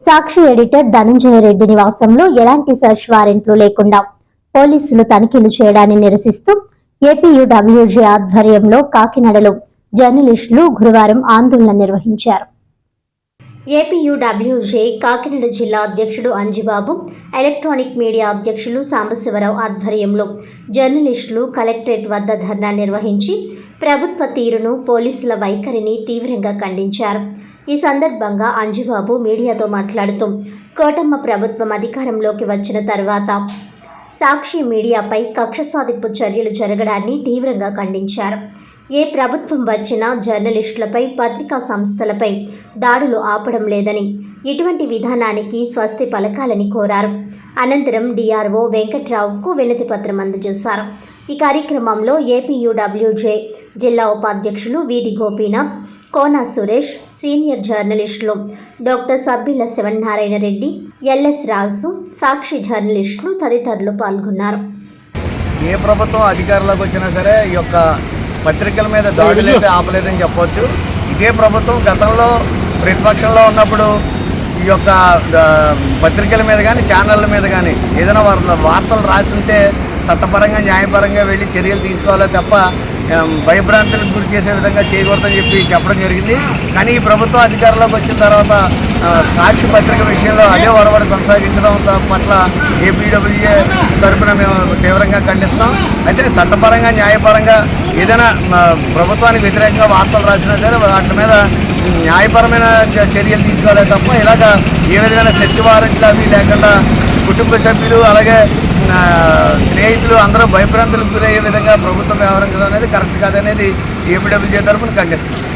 సాక్షి editor Dhananjaya Reddy నివాసంలో ఎలాంటి search వారెంట్లు లేకుండా పోలీసులు తనిఖీలు చేయడాన్ని నిరసిస్తూ ఏపీయుడబ్ల్యూజీ ఆధ్వర్యంలో కాకినాడలో జర్నలిస్టులు గురువారం ఆందోళన నిర్వహించారు. ఏపీయుడబ్ల్యూజే కాకినాడ జిల్లా అధ్యక్షుడు అంజిబాబు ఎలక్ట్రానిక్ మీడియా అధ్యక్షులు సాంబశివరావు ఆధ్వర్యంలో జర్నలిస్టులు కలెక్టరేట్ వద్ద ధర్నా నిర్వహించి ప్రభుత్వ తీరును పోలీసుల వైఖరిని తీవ్రంగా ఖండించారు. ఈ సందర్భంగా అంజిబాబు మీడియాతో మాట్లాడుతూ కోటమ్మ ప్రభుత్వం అధికారంలోకి వచ్చిన తర్వాత సాక్షి మీడియాపై కక్ష సాధింపు చర్యలు జరగడాన్ని తీవ్రంగా ఖండించారు. ఏ ప్రభుత్వం వచ్చినా జర్నలిస్టులపై పత్రికా సంస్థలపై దాడులు ఆపడం లేదని ఇటువంటి విధానానికి స్వస్తి పలకాలని కోరారు. అనంతరం డిఆర్ఓ వెంకట్రావుకు వినతి పత్రం అందజేశారు. ఈ కార్యక్రమంలో ఏపీయూడబ్ల్యూజే జిల్లా ఉపాధ్యక్షులు వీధి గోపీనాథ్ కోన సురేష్ సీనియర్ జర్నలిస్టులు డాక్టర్ సబ్బిల శివనారాయణ రెడ్డి ఎల్ఎస్ రాజు సాక్షి జర్నలిస్టులు తదితరులు పాల్గొన్నారు. ఏ ప్రభుత్వం అధికారంలోకి వచ్చినా సరే ఈ యొక్క పత్రికల మీద దాడులు అయితే ఆపలేదని చెప్పవచ్చు ఇదే ప్రభుత్వం గతంలో ప్రతిపక్షంలో ఉన్నప్పుడు ఈ యొక్క పత్రికల మీద కానీ ఛానళ్ళ మీద కానీ ఏదైనా వార్తలు వార్తలు రాసుంటే చట్టపరంగా న్యాయపరంగా వెళ్ళి చర్యలు తీసుకోవాలో తప్ప భయభ్రాంతులకు గురి చేసే విధంగా చేయకూడదని చెప్పి చెప్పడం జరిగింది. కానీ ఈ ప్రభుత్వం అధికారంలోకి వచ్చిన తర్వాత సాక్షి పత్రిక విషయంలో అదే ఒరవడి కొనసాగించడం పట్ల ఏపీడబ్ల్యూఏ తరఫున మేము తీవ్రంగా ఖండిస్తాం. అయితే చట్టపరంగా న్యాయపరంగా ఏదైనా ప్రభుత్వానికి వ్యతిరేకంగా వార్తలు రాసినా సరే వాటి మీద న్యాయపరమైన చ- చర్యలు తీసుకోవాలి తప్ప ఇలాగ ఏ విధమైన సెర్చ్ వారెంట్లు అవి లేకుండా కుటుంబ సభ్యులు అలాగే రైతులు అందరూ భయభ్రాంతులకు గురయ్యే విధంగా ప్రభుత్వం వ్యవహరించడం అనేది కరెక్ట్ కాదనేది ఏపీడబ్ల్యూజే తరఫున ఖండిస్తున్నాం